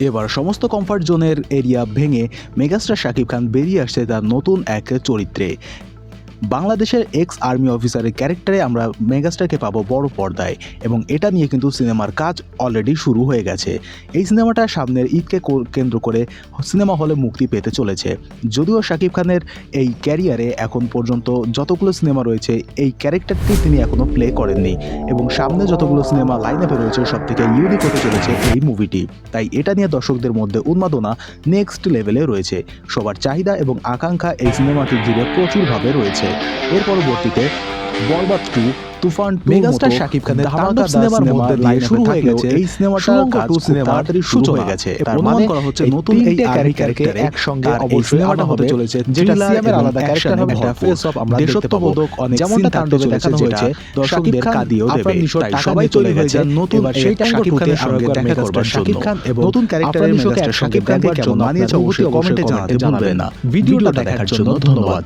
এবার সমস্ত কমফর্ট জোনের এরিয়া ভেঙে মেগাস্টার শাকিব খান বেরিয়ে আসছে তার নতুন এক চরিত্রে। বাংলাদেশের এক্স আর্মি অফিসারের ক্যারেক্টারে আমরা মেগাস্টারকে পাবো বড় পর্দায় এবং এটা নিয়ে কিন্তু সিনেমার কাজ অলরেডি শুরু হয়ে গেছে। এই সিনেমাটা সামনের ঈদকে কেন্দ্র করে সিনেমা হলে মুক্তি পেতে চলেছে। যদিও শাকিব খানের এই ক্যারিয়ারে এখন পর্যন্ত যতগুলো সিনেমা রয়েছে, এই ক্যারেক্টারটি তিনি এখনও প্লে করেননি এবং সামনে যতগুলো সিনেমা লাইন আপে রয়েছে সব থেকে ইউনিক হতে চলেছে এই মুভিটি তাই এটা নিয়ে দর্শকদের মধ্যে উন্মাদনা নেক্সট লেভেলে রয়েছে। সবার চাহিদা এবং আকাঙ্ক্ষা এই সিনেমাটি ঘিরে প্রচুরভাবে রয়েছে। এর পরবর্তীতে বরবাদ টু তুফান মেগাস্টার শাকিব খানের সিনেমার মধ্যে শুরু হয়ে গেছে এই সিনেমাটা শুরু হয়ে গেছে। তার মানে করা হচ্ছে নতুন এই আর্মি ক্যারেক্টার একসঙ্গে অবশ্যই সিনেমাটা হতে চলেছে যেটা আলাদা ক্যারেক্টার হবে একটা ফেস অফ আমরা দেশত্ববোধক অনেক তাণ্ডবে দেখানো হয়েছে দর্শকদের কাঁদিয়েও দেবে। তাই সবাই চলে গেছে। নতুন সেই শাকিব খানের সঙ্গে দেখা করবার শাকিব খান এবং নতুন মেগাস্টার শাকিব খানকে কেমন? মানিয়েছে অবশ্যই কমেন্টে জানাতে ভুলবেন না ভিডিওটা দেখার জন্য ধন্যবাদ